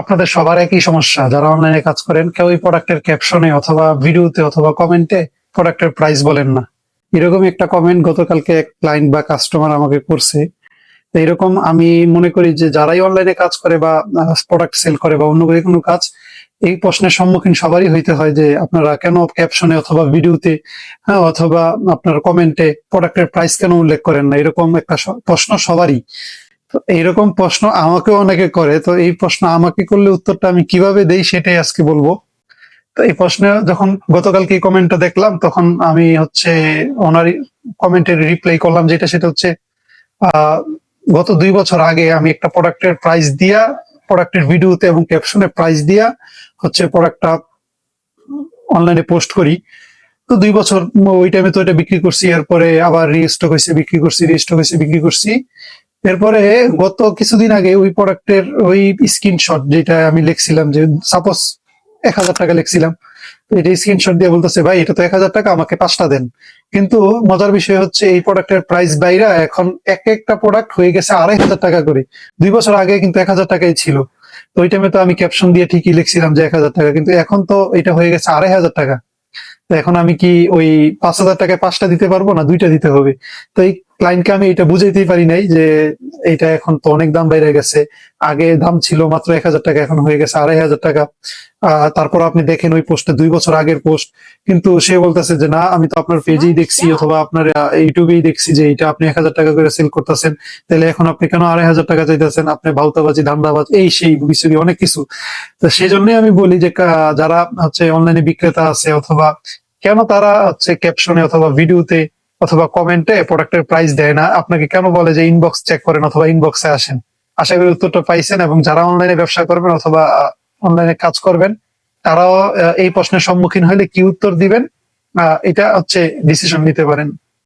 আপনাদের সবার একই সমস্যা। যারা অনলাইনে কাজ করেন, কেউ প্রোডাক্টের ক্যাপশনে অথবা ভিডিওতে অথবা কমেন্টে প্রোডাক্টের প্রাইস বলেন না। এরকমই একটা কমেন্ট গতকালকে এক ক্লায়েন্ট বা কাস্টমার আমাকে করছে। এরকম আমি মনে করি যে, যারাই অনলাইনে কাজ করে বা প্রোডাক্ট সেল করে বা অন্য কোনো কাজ, এই প্রশ্নের সম্মুখীন সবারই হইতে হয় যে, আপনারা কেন ক্যাপশনে অথবা ভিডিওতে হ্যাঁ অথবা আপনার কমেন্টে প্রোডাক্টের প্রাইস কেন উল্লেখ করেন না? এরকম একটা প্রশ্ন সবারই। তো এইরকম প্রশ্ন আমাকে অনেকে করে, তো এই প্রশ্ন আমাকে করলে উত্তরটা আমি কীভাবে দেই সেটাই আজকে বলব। তো এই প্রশ্নে যখন গতকালকে এই কমেন্টটা দেখলাম, তখন আমি হচ্ছে ওনার কমেন্টের রিপ্লাই করলাম, যেটা সেটা হচ্ছে গত দুই বছর আগে আমি একটা প্রোডাক্টের প্রাইস দিয়া প্রোডাক্টের ভিডিওতে এবং ক্যাপশনে প্রাইস দিয়া হচ্ছে প্রোডাক্টটা অনলাইনে পোস্ট করি। তো দুই বছর, ওই টাইমে তো এটা বিক্রি করছি, এরপরে আবার রিস্টক হয়েছে, বিক্রি করছি রিস্টক হয়েছে, বিক্রি করছি। এরপরে গত কিছুদিন আগে ওই প্রোডাক্টের ওই স্ক্রিনশট যেটা আমি লিখছিলাম যে সাপোজ এক হাজার টাকা লিখছিলাম এটা স্ক্রিনশট দিয়ে বলতেছে, ভাই, এটা তো এক হাজার টাকা, আমাকে পাঁচটা দেন। কিন্তু মজার বিষয় হচ্ছে এই প্রোডাক্টের প্রাইস বাইরা এখন এক একটা প্রোডাক্ট হয়ে গেছে আড়াই হাজার টাকা করে। দুই বছর আগে কিন্তু এক হাজার টাকাই ছিল। তো ওই টাইমে তো আমি ক্যাপশন দিয়ে ঠিকই লিখছিলাম যে, এক হাজার টাকা। কিন্তু এখন তো এটা হয়ে গেছে আড়াই হাজার টাকা। এখন আমি কি ওই পাঁচ হাজার টাকায় পাঁচটা দিতে পারব না দুইটা দিতে হবে? তো এই ক্লায়েন্টকে আমি এটা বুঝাইতেই পারি নাই যে এটা এখন তো অনেক দাম বেড়ে গেছে। আগে দাম ছিল মাত্র এক হাজার টাকা এখন হয়ে গেছে আড়াই হাজার টাকা। তারপর আপনি দেখেন ওই পোস্টে দুই বছর আগের পোস্ট। কিন্তু সে বলতেছে যে না আমি তো আপনার পেজেই দেখছি অথবা আপনার ইউটিউবেই দেখছি যে এটা আপনি এক হাজার টাকা করে সেল করতেছেন। তাহলে এখন আপনি কেন আড়াই হাজার টাকা চাইতেছেন? আপনি ভাউতাবাজি ধান্দাবাজ এই সেই বিসুরি অনেক কিছু। তো সেই জন্যই আমি বলি যে যারা হচ্ছে অনলাইনে বিক্রেতা আছে অথবা কেন তারা হচ্ছে ক্যাপশনে অথবা ভিডিওতে অথবা কমেন্টে প্রোডাক্টের প্রাইস দেয় না। আপনাকে কেন বলে যে ইনবক্স চেক করেন অথবা ইনবক্সে আসেন? আশা করি উত্তরটা পাইছেন এবং যারা অনলাইনে ব্যবসা করবেন অথবা অনলাইনে কাজ করবেন, তারাও এই প্রশ্নের সম্মুখীন হলে কি উত্তর দিবেন? এটা হচ্ছে ডিসিশন নিতে পারেন।